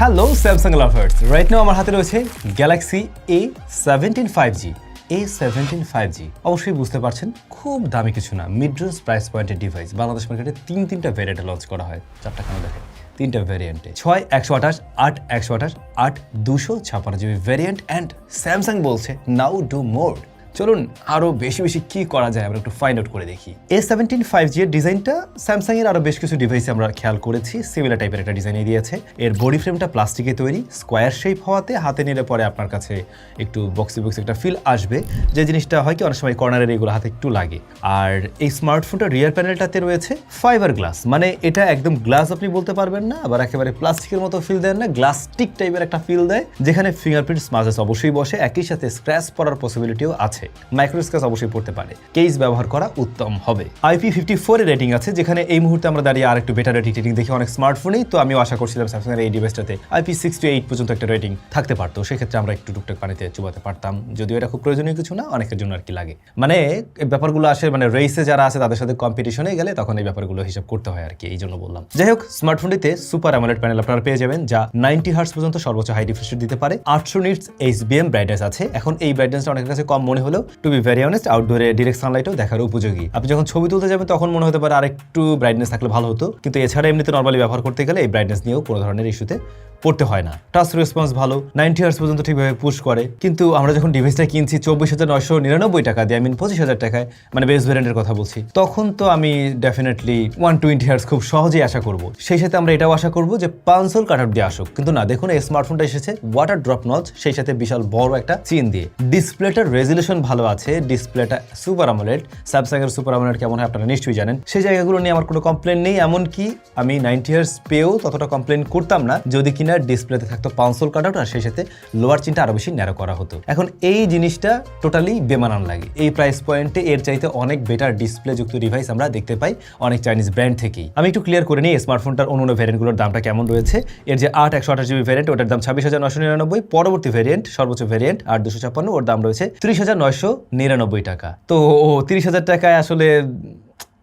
Hello Samsung lovers right now আমার হাতে রয়েছে Galaxy A seventeen five G A seventeen five G অবশ্যই বুঝতে পারছেন, খুব দামি কিছু না। মিড প্রাইস পয়েন্টের ডিভাইস বাংলাদেশ মার্কেটে তিন তিনটা ভ্যারিয়েন্টে লঞ্চ করা হয়। চারটা কেন দেখেন? তিনটা ভ্যারিয়েন্টে ছয় একশো আঠাশ, আট একশো আঠাশ, আট দুশো ছাপান্ন জিবি ভ্যারিয়েন্ট অ্যান্ড স্যামসাং বলছে নাও ডু মোর চলুন আরও বেশি বেশি কি করা যায় আমরা একটু ফাইন্ড আউট করে দেখি। এ সেভেন্টিন ফাইভ জি এর ডিজাইনটা স্যামসাং এর আরও বেশ কিছু ডিভাইসে আমরা খেয়াল করেছি সিমিলার টাইপের একটা ডিজাইন দিয়েছে। এর বডি ফ্রেমটা প্লাস্টিকে তৈরি স্কোয়ার শেপ হওয়াতে হাতে নিলে পরে আপনার কাছে একটু বক্সি বক্সি একটা ফিল আসবে। যে জিনিসটা হয় কি, অনেক সময় কর্নারের এগুলো হাতে একটু লাগে। আর এই স্মার্টফোনটা রিয়ার প্যানেলটাতে রয়েছে ফাইবার গ্লাস মানে এটা একদম গ্লাস আপনি বলতে পারবেন না, আবার একেবারে প্লাস্টিকের মতো ফিল দেন না গ্লাস্টিক টাইপের একটা ফিল দেয়, যেখানে ফিঙ্গারপ্রিন্ট স্মাজেস অবশ্যই বসে, একই সাথে স্ক্র্যাচ পড়ার পসিবিলিটিও আছে। মাইক্রো স্ক্র্যাচ অবশ্যই পড়তে পারে। কেস ব্যবহার করা উত্তম হবে। আইপি ফিফটি ফোর এর রেটিং আছে, যেখানে এই মুহূর্তে আমরা দাঁড়িয়ে আর একটু বেটার রেটিং রেটিং দেখি। অনেক স্মার্টফোনেই তো আমিও আশা করছিলাম স্যামসাং এর এই ডিভাইসটাতে আইপি সিক্স টু এইট পর্যন্ত একটা রেটিং থাকতে পারতো। সেক্ষেত্রে আমরা একটু টুকটাক পানিতে চুবাতে পারতাম। যদিও এটা খুব প্রয়োজনীয় কিছু না, অনেকের জন্য আর কি লাগে। মানে ব্যাপারগুলো আসে মানে রেসে যারা আছে, তাদের সাথে কম্পিটিশনে গেলে তখন এই ব্যাপারগুলো হিসাব করতে হয় আর কি, এই জন্য বললাম। যাই হোক স্মার্টফোনটিতে সুপার অ্যামোলেড প্যানেল আপনারা পেয়ে যাবেন, যা নাইনটি হার্স পর্যন্ত সর্বোচ্চ হাই রিফ্রেশ দিতে পারে। আটশো নিটস এইচ বিএম ব্রাইটনেস আছে। এখন এই ব্রাইটনেসটা অনেকের কাছে কম মনে হলেও টু বি ভেরি অনেস্ট আউটডোরে ডিরেক্ট সানলাইটও দেখার উপযোগী। আপনি যখন ছবি তুলতে যাবেন, তখন মনে হতে পারে আরেকটু ব্রাইটনেস থাকলে ভালো হতো। কিন্তু এছাড়া এমনিতে নর্মালি ব্যবহার করতে গেলে এই ব্রাইটনেস নিয়েও কোনো ধরনের ইস্যুতে পড়তে হয় না। টাচ রেসপন্স ভালো নাইনটি হার্স পর্যন্ত ঠিকভাবে পুশ করে। কিন্তু আমরা যখন ডিভাইসটা কিনছি, চব্বিশ হাজার নয়শো নিরানব্বই টাকা দিয়ে আমি পঁচিশ হাজার টাকায় মানে বেস ভ্যারিয়েন্টের কথা বলছি, তখন তো আমি ডেফিনেটলি ওয়ান টোয়েন্টি হার্স খুব সহজেই আশা করব। সেই সাথে আমরা এটাও আশা করব যে পাঁচশোল কাট আউট দিয়ে আসুক। কিন্তু না, দেখুন, এই স্মার্টফোনটা এসেছে ওয়াটার ড্রপ নচ সেই সাথে বিশাল বড় একটা চিন দিয়ে। ডিসপ্লেটার রেজুলেশন ভালো আছে ডিসপ্লেটা সুপার আমলেট স্যামসাং এর সুপার আমলেট কেমন হয় আপনারা নিশ্চয়ই জানেন। সেই জায়গাগুলো নিয়ে আমার কোনো কমপ্লেন নেই, এমনকি আমি নাইনটি ইয়ার্স পেয়েও ততটা কমপ্লেন করতাম না, যদি কিনা ডিসপ্লেতে থাকতো পাঁচশোল কাট আউট আর সেই সাথে লোয়ার চিনটা আরও বেশি ন্যারো করা হতো। এখন এই জিনিসটা টোটালি বেমানান লাগে। এই প্রাইস পয়েন্টে এর চাইতে অনেক বেটার ডিসপ্লে যুক্ত ডিভাইস আমরা দেখতে পাই অনেক চাইনিজ ব্র্যান্ড থেকেই। আমি একটু ক্লিয়ার করে নিই স্মার্টফোনটার অন্য ভ্যারিয়েন্টগুলোর দামটা কেমন রয়েছে? এর যে আট একশো আঠাশ জিবি ভ্যারিয়েন্ট ওটার দাম ছাব্বিশ হাজার নশো নিরানব্বই, পরবর্তী ভ্যারিয়েন্ট সর্বোচ্চ ভ্যারিয়েন্ট আট দুশো ছাপ্পান্ন, ওর দাম রয়েছে ত্রিশ হাজার নয়শো নিরানব্বই টাকা। তো ও তিরিশ হাজার টাকায় আসলে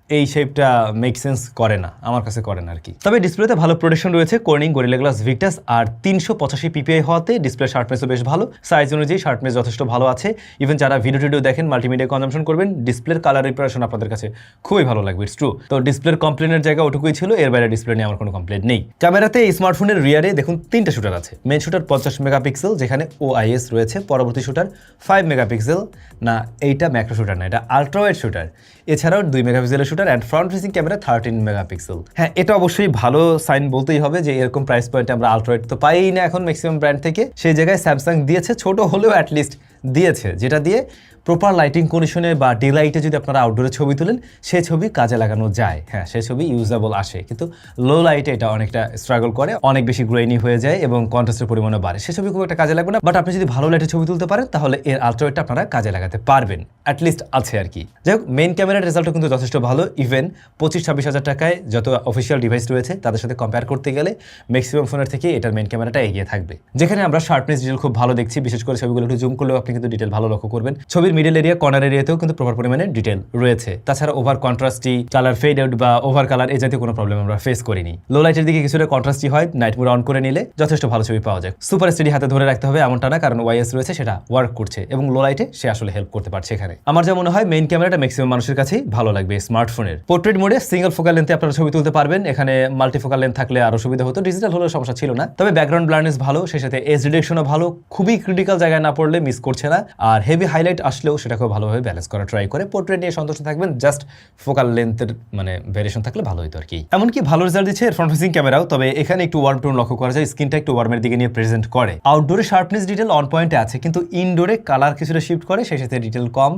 এই শেপটা মেক সেন্স করে না, আমার কাছে করে না আর কি। তবে ডিসপ্লেতে ভালো প্রোটেকশন রয়েছে কোর্নিং গরিলা গ্লাস ভিক্টাস আর তিনশো পঁচাশি পিপিআই হওয়াতে ডিসপ্লে শার্পনেসও বেশ ভালো। সাইজ অনুযায়ী শার্পনেস যথেষ্ট ভালো আছে। ইভেন যারা ভিডিও টিডিও দেখেন মাল্টিমিডিয়া কনজামশন করবেন ডিসপ্লের কালার রিপারেশন আপনাদের কাছে খুবই ভালো লাগবে ইটস ট্রু তো ডিসপ্লের কমপ্লেনের জায়গা ওটুকুই ছিল, এর বাইরে ডিসপ্লে নিয়ে আমার কোনো কমপ্লেন নেই। ক্যামেরাতে এই স্মার্টফোনের রিয়ারে দেখুন, তিনটা শুটার আছে। মেন শুটার পঞ্চাশ মেগাপিক্সেল যেখানে ও আইএস রয়েছে, পরবর্তী শুটার ফাইভ মেগাপিক্সেল না, এইটা ম্যাক্রো শুটার না, এটা আলট্রাওয়েড শুটার এছাড়াও দুই মেগাপিক্সেলের shooter and front facing camera thirteen megapixel হ্যাঁ এটা অবশ্যই ভালো সাইন বলতেই হবে যে এরকম প্রাইস পয়েন্ট আমরা আলট্রাওয়েড তো পাই না এখন ম্যাক্সিমাম ব্র্যান্ড থেকে। সেই জায়গায় স্যামসাং দিয়েছে, ছোট হলেও অ্যাটলিস্ট দিয়েছে। যেটা দিয়ে প্রপার লাইটিং কন্ডিশনে বা ডে লাইটে যদি আপনারা আউটডোরে ছবি তোলেন, সে ছবি কাজে লাগানো যায়। হ্যাঁ সে ছবি ইউজেবল আসে। কিন্তু লো লাইটে এটা অনেকটা স্ট্রাগল করে, অনেক বেশি গ্রোয়েনি হয়ে যায় এবং কন্ট্রাস্টের পরিমাণও বাড়ে। সে ছবি খুব একটা কাজে লাগবে না বাট আপনি যদি ভালো লাইটে ছবি তুলতে পারেন, তাহলে এর আলট্রাওয়েটটা আপনারা কাজে লাগাতে পারবেন। অ্যাটলিস্ট আছে আর কি। যাই হোক মেইন ক্যামেরার রেজাল্টও কিন্তু যথেষ্ট ভালো। ইভেন পঁচিশ ছাব্বিশ হাজার টাকায় যত অফিসিয়াল ডিভাইস রয়েছে, তাদের সাথে কম্পেয়ার করতে গেলে ম্যাক্সিমাম ফোনের থেকে এটার মেইন ক্যামেরাটা এগিয়ে থাকবে। যেখানে আমরা শার্পনেস ডিটেল খুব ভালো দেখছি, বিশেষ করে ছবিগুলো একটু জুম করলেও আপনি কিন্তু ডিটেল ভালো লক্ষ্য করবেন। ছবির মিডল এরিয়া কর্নার এরিয়াতেও কিন্তু প্রপার পরিমাণে ডিটেল রয়েছে। তাছাড়া over contrasty colour fade out বা ওভার কালার এই জাতীয় কোনো প্রবলেম আমরা ফেস করিনি। লো লাইটের দিকে কিছুটা কন্ট্রাস্টি হয় নাইট মোড অন করে নিলে যথেষ্ট ভালো ছবি পাওয়া যায় সুপার স্টেডি হাতে ধরে রাখতে হবে এমনটা না, কারণ ওয়াইএস রয়েছে, সেটা ওয়ার্ক করছে এবং লো লাইটে সে আসলে হেল্প করতে পারছে এখানে। আমার যা মনে হয় মেইন ক্যামেরাটা ম্যাক্সিমাম মানুষের কাছেই ভালো লাগবে স্মার্টফোনের পোর্ট্রেট মোডে সিঙ্গেল ফোকাল লেন্থে আপনারা ছবি তুলতে পারবেন। এখানে মাল্টি ফোকাল লেন্থ থাকলে আরও সুবিধা হতো। ডিজিটাল হলেও সমস্যা ছিল না। তবে ব্যাকগ্রাউন্ড ব্লার্নেস ভালো, সেই সাথে এজ রিডেকশনও ভালো। খুবই ক্রিটিক্যাল জায়গায় না পড়লে মিস করছে না। আর হেভি হাইলাইট আসলেও সেটাকেও ভালোভাবে ব্যালেন্স করা ট্রাই করে পোর্ট্রেট নিয়ে সন্তুষ্ট থাকবেন জাস্ট ফোকাল লেন্থের মানে ভেরিয়েশন থাকলে ভালো হতো আর কি। এমনকি ভালো রেজাল্ট দিচ্ছে ফ্রন্ট ফেসিং ক্যামেরাও তবে এখানে একটু ওয়ার্ম টোন লক্ষ্য করা যায় স্ক্রিনটা একটু ওয়ার্মের দিকে নিয়ে প্রেজেন্ট করে। আউটডোরে শার্পনেস ডিটেল অন পয়েন্টে আছে, কিন্তু ইনডোরে কালার কিছুটা শিফট করে, সেই সাথে ডিটেল কম।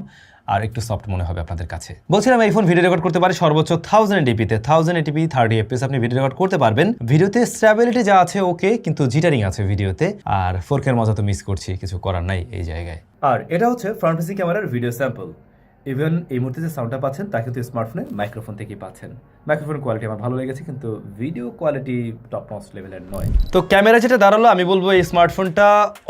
আর একটু সফট মনে হবে আপনাদের কাছে। বলছিলাম এই ফোন ভিডিও রেকর্ড করতে পারে সর্বোচ্চ থাউজেন্ড এটিপিতে থাউজেন্ড এটিপি থার্টি এফপিএস আপনি ভিডিও রেকর্ড করতে পারবেন। ভিডিওতে স্ট্যাবিলিটি যা আছে ওকে কিন্তু জিটারিং আছে ভিডিওতে আর ফোরকের মজা তো মিস করছি, কিছু করার নাই এই জায়গায়। আর এটা হচ্ছে ফ্রন্ট ফেসিং ক্যামেরার ভিডিও স্যাম্পল ইভেন এই মুহূর্তে যে সাউন্ডটা পাচ্ছেন তা কিন্তু স্মার্টফোনে মাইক্রোফোন থেকেই পাচ্ছেন। মাইক্রোফোন কোয়ালিটি আমার ভালো লেগেছে কিন্তু ভিডিও কোয়ালিটি টপ মোস্ট লেভেলের নয়। তো ক্যামেরা যেটা দাঁড়াল আমি বলব এই স্মার্টফোনটা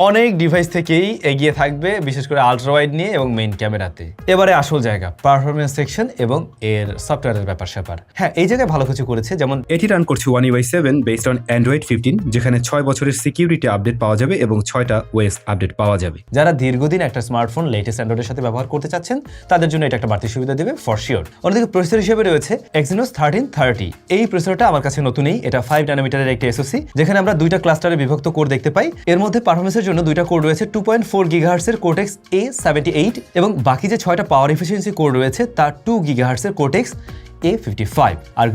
অনেক ডিভাইস থেকেই এগিয়ে থাকবে বিশেষ করে আলট্রা ওয়াইড নিয়ে এবং মেইন ক্যামেরাতে। এবারে আসল জায়গা পারফরমেন্স সেকশন এবং এর সফটওয়্যারের ব্যাপার স্যাপার। হ্যাঁ এই জায়গায় ভালো কিছু করেছে যেমন এটি রান করছে One UI seven based on Android fifteen যেখানে ছয় বছরের সিকিউরিটি আপডেট পাওয়া যাবে এবং ছয়টা ওয়েস আপডেট পাওয়া যাবে। যারা দীর্ঘদিন একটা স্মার্টফোন লেটেস্ট অ্যান্ড্রয়েডের সাথে ব্যবহার করতে চাচ্ছেন তাদের জন্য এটা একটা বাড়তি সুবিধা দেবে ফর শিওর অন্যদিকে প্রসেসর হিসেবে রয়েছে এক্সিনোস থার্টিন থার্টি এই প্রসেসরটা আমার কাছে নতুনই। এটা ফাইভ নানোমিটারের একটি এসওসি যেখানে আমরা দুইটা ক্লাস্টারে বিভক্ত কোড দেখতে পাই। এর মধ্যে পারফরমেন্সের জন্য দুইটা কোড রয়েছে টু পয়েন্ট ফোর গিগাহার্সের কোটেক্স এ সেভেন্টি এইট এবং বাকি যে ছয়টা পাওয়ার এফিসিয়েন্সি কোড রয়েছে, তার টু গিগাহার্সের কোটেক্স এ ফিফটি ফাইভ আর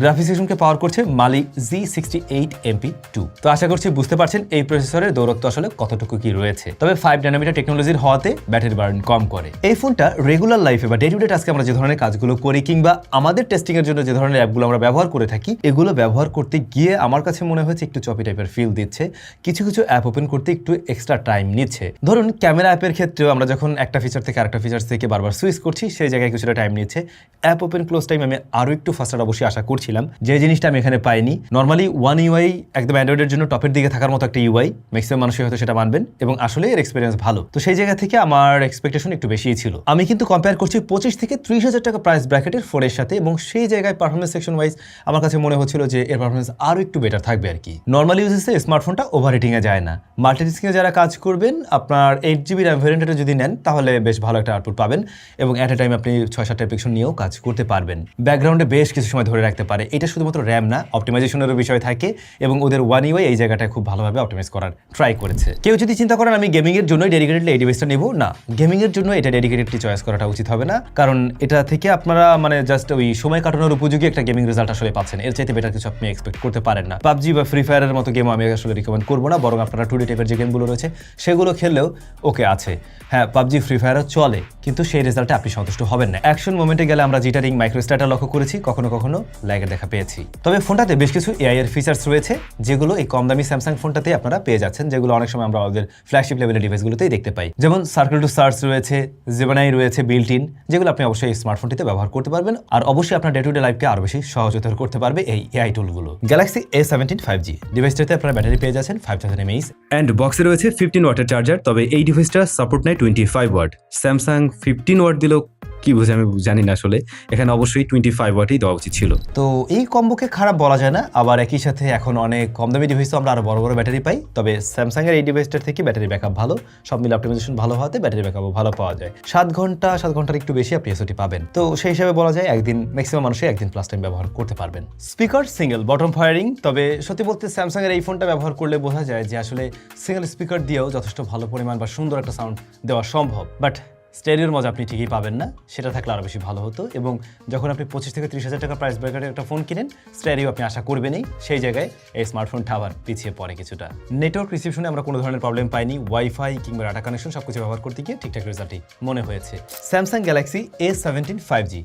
পাওয়ার করছে Mali G sixty eight MP two তো আশা করছি বুঝতে পারছেন এই প্রসেসরের দৌরত্ব আসলে কতটুকু কি রয়েছে। তবে ফাইভ নানোমিটার টেকনোলজির হওয়াতে ব্যাটারি বার্ন কম করে। এই ফোনটা রেগুলার লাইফে বা ডে টু ডে টাস্কে আমরা যে ধরনের কাজগুলো করি কিংবা আমাদের টেস্টিং এর জন্য যে ধরনের অ্যাপগুলো আমরা ব্যবহার করে থাকি, এগুলো ব্যবহার করতে গিয়ে আমার কাছে মনে হয়েছে একটু চপি টাইপের ফিল দিচ্ছে। কিছু কিছু অ্যাপ ওপেন করতে একটু এক্সট্রা টাইম নিচ্ছে। ধরুন ক্যামেরা অ্যাপের ক্ষেত্রেও আমরা যখন একটা ফিচার থেকে আরেকটা ফিচার থেকে বারবার সুইচ করছি, সেই জায়গায় কিছুটা টাইম নিচ্ছে। অ্যাপ ওপেন ক্লোজ টাইম আমি আরও একটু ফাস্টার অবশ্যই আশা করছিলাম। যে জিনিসটা আমি এখানে পাইনি নর্মালি ওয়ান ইউআই একদম অ্যান্ড্রয়েডের জন্য টপের দিকে থাকার মতো একটা ইউআই ম্যাক্সিমাম মানুষই হয়তো সেটা মানবেন, এবং আসলে এর এক্সপিরিয়েন্স ভালো। তো সেই জায়গা থেকে আমার এক্সপেকটেশন একটু বেশিই ছিল। আমি কিন্তু কম্পেয়ার করছি পঁচিশ থেকে ত্রিশ হাজার টাকা প্রাইস ব্র্যাকেটের ফোনের সাথে, এবং সেই জায়গায় পারফরমেন্স সেকশন ওয়াইজ আমার কাছে মনে হচ্ছিল যে এর পারফরমেন্স আরও একটু বেটার থাকবে আর কি। নর্মালি ইউজেসে স্মার্টফোনটা ওভার হিটিংয়ে যায় না। মাল্টিডিস্কিংয়ে যারা কাজ করবেন, আপনার এইট জিবি র্যাম ভ্যারিয়েন্টটা যদি নেন, তাহলে বেশ ভালো একটা আউটপুট পাবেন, এবং অ্যাট এ টাইম আপনি ছয় সাতটা অ্যাপ্লিকেশন নিয়েও কাজ করতে পারবেন। ব্যাকগ্রাউন্ডে বেশ কিছু সময় ধরে রাখতে পারে। এটা শুধুমাত্র র্যাম না, অপটিমাইজেশনেরও বিষয় থাকে এবং ওদের ওয়ান ইউআই এই জায়গাটায় খুব ভালোভাবে অপটিমাইজ করার ট্রাই করেছে। কেউ যদি চিন্তা করেন, আমি গেমিংয়ের জন্যই ডেডিকেটেডলি এই ডিভাইসটা নেব, না। গেমিংয়ের জন্য এটা ডেডিকেটেডলি চয়েস করাটা উচিত হবে না। কারণ এটা থেকে আপনারা মানে জাস্ট ওই সময় কাটানোর উপযোগী একটা গেমিং রেজাল্ট আসলে পাচ্ছেন। এর চাইতে বেটার কিছু আপনি এক্সপেক্ট করতে পারেন না। পাবজি বা ফ্রি ফায়ারের মতো গেম আমি আসলে রিকমেন্ড করব না, বরং আপনারা টু ডি টাইপের যে গেমগুলো রয়েছে, সেগুলো খেললেও ওকে আছে। হ্যাঁ পাবজি ফ্রি ফায়ারও চলে। কিন্তু সেই রেজাল্টে আপনি সন্তুষ্ট হবেন না। অ্যাকশন মোমেন্টে গেলে আমরা জিটারিং মাইক্রোস্টাটা লক্ষ্য করেছি, কখনো কখনো লাইকের দেখা পেয়েছি। তবে ফোনটাতে বেশ কিছু এআই এর ফিচার্স রয়েছে, যেগুলো এই কম দামি স্যামসাং ফোনটাতে আপনারা পেয়ে যাচ্ছেন, যেগুলো অনেক সময় আমরা আমাদের ফ্ল্যাগশিপ লেভেলের ডিভাইসগুলোতেই দেখতে পাই। যেমন সার্কেল টু সার্চ রয়েছে জেবানাই রয়েছে বিল্ট ইন যেগুলো আপনি অবশ্যই স্মার্টফোনটিতে ব্যবহার করতে পারবেন, আর অবশ্যই আপনার ডে টু ডে লাইফকে আরও বেশি সহজতর করতে পারবে এই AI টুলগুলো Galaxy A seventeen five G ডিভাইসটাতে আপনারা ব্যাটারি পেয়ে যাচ্ছেন ফাইভ থাউজেন্ড এমএইচ অ্যান্ড বক্সে রয়েছে ফিফটিন ওয়াটের চার্জার তবে এই ডিভাইসটা সাপোর্ট নেয় twenty five watt Samsung fifteen watt দিলেও কি বুঝে আমি জানি না আসলে। এখানে অবশ্যই টোয়েন্টি ফাইভ ওয়াটই দেওয়া উচিত ছিল। তো এই কম্বোকে খারাপ বলা যায় না, আবার একই সাথে এখন অনেক কম দামি ডিভাইসও আমরা আরও বড় বড় ব্যাটারি পাই। তবে স্যামসাংয়ের এই ডিভাইসটার থেকে ব্যাটারি ব্যাকআপ ভালো, সব মিলে অপটিমাইজেশন ভালো হওয়াতে ব্যাটারি ব্যাকআপও ভালো পাওয়া যায়। সাত ঘণ্টা, সাত ঘণ্টার একটু বেশি আপনি এসওটি পাবেন। তো সেই হিসাবে বলা যায় একদিন ম্যাক্সিমাম মানুষই একদিন প্লাস টাইম ব্যবহার করতে পারবেন। স্পিকার সিঙ্গেল বটম ফায়ারিং তবে সত্যি বলতে স্যামসাংয়ের এই ফোনটা ব্যবহার করলে বোঝা যায় যে আসলে সিঙ্গেল স্পিকার দিয়েও যথেষ্ট ভালো পরিমাণ বা সুন্দর একটা সাউন্ড দেওয়া সম্ভব। বাট স্টেরিওর মজা আপনি ঠিকই পাবেন না, সেটা থাকলে আরও বেশি ভালো হতো। এবং যখন আপনি পঁচিশ থেকে ত্রিশ হাজার টাকা প্রাইস ব্র্যাকেটের একটা ফোন কিনেন স্টেরিও আপনি আশা করবেনই, সেই জায়গায় এই স্মার্টফোনটা আবার পিছিয়ে পড়ে কিছুটা। নেটওয়ার্ক রিসিপশনে আমরা কোনো ধরনের প্রবলেম পাইনি ওয়াইফাই কিংবা ডাটা কানেকশন সব কিছু ব্যবহার করতে গিয়ে ঠিকঠাক রেজাল্টই মনে হয়েছে। Samsung Galaxy A seventeen five G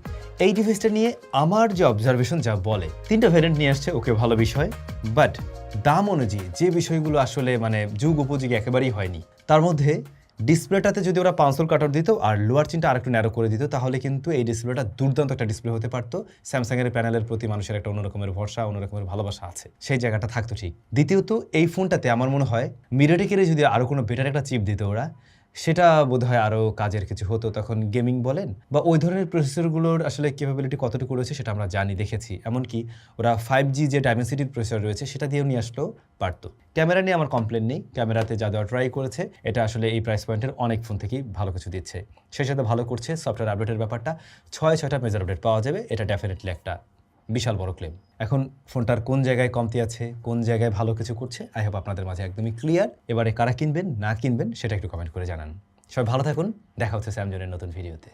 এই ডিভাইসটা নিয়ে আমার যে অবজারভেশন যা বলে, তিনটা ভ্যারিয়েন্ট নিয়ে আসছে, ওকে ভালো বিষয় বাট দাম অনুযায়ী যে বিষয়গুলো আসলে মানে যুগ উপযোগী একেবারেই হয়নি, তার মধ্যে ডিসপ্লেটাতে যদি ওরা পাঁচশোল কাটার দিত আর লোয়ার চিনটা আরেকটু ন্যারো করে দিত, তাহলে কিন্তু এই ডিসপ্লেটা দুর্দান্ত একটা ডিসপ্লে হতে পারতো। স্যামসাংয়ের প্যানেলের প্রতি মানুষের একটা অন্যরকমের ভরসা, অন্যরকমের ভালোবাসা আছে। সেই জায়গাটা থাকতো ঠিক। দ্বিতীয়ত, এই ফোনটাতে আমার মনে হয় মিরোটেকের যদি আরও কোনো বেটার একটা চিপ দিত ওরা সেটা বোধহয় আরও কাজের কিছু হতো তখন গেমিং বলেন, বা ওই ধরনের প্রসেসরগুলোর আসলে ক্যাপাবিলিটি কতটুকু রয়েছে সেটা আমরা জানি, দেখেছি। এমনকি ওরা ফাইভ জি যে ডাইমেন্সিটির প্রসেসর রয়েছে সেটা দিয়েও নিয়ে আসলেও পারতো। ক্যামেরা নিয়ে আমার কমপ্লেন নেই, ক্যামেরাতে যা দেওয়া ট্রাই করেছে, এটা আসলে এই প্রাইস পয়েন্টের অনেক ফোন থেকেই ভালো কিছু দিচ্ছে। সেই সাথে ভালো করছে সফটওয়্যার আপডেটের ব্যাপারটা, ছয়, ছয়টা মেজার আপডেট পাওয়া যাবে, এটা ডেফিনেটলি একটা বিশাল বড় ক্লেম এখন ফোনটার কোন জায়গায় কমতি আছে, কোন জায়গায় ভালো কিছু করছে আই হোপ আপনাদের মাঝে একদমই ক্লিয়ার এবারে কারা কিনবেন, না কিনবেন, সেটা একটু কমেন্ট করে জানান। সবাই ভালো থাকুন, দেখা হচ্ছে স্যামজনের নতুন ভিডিওতে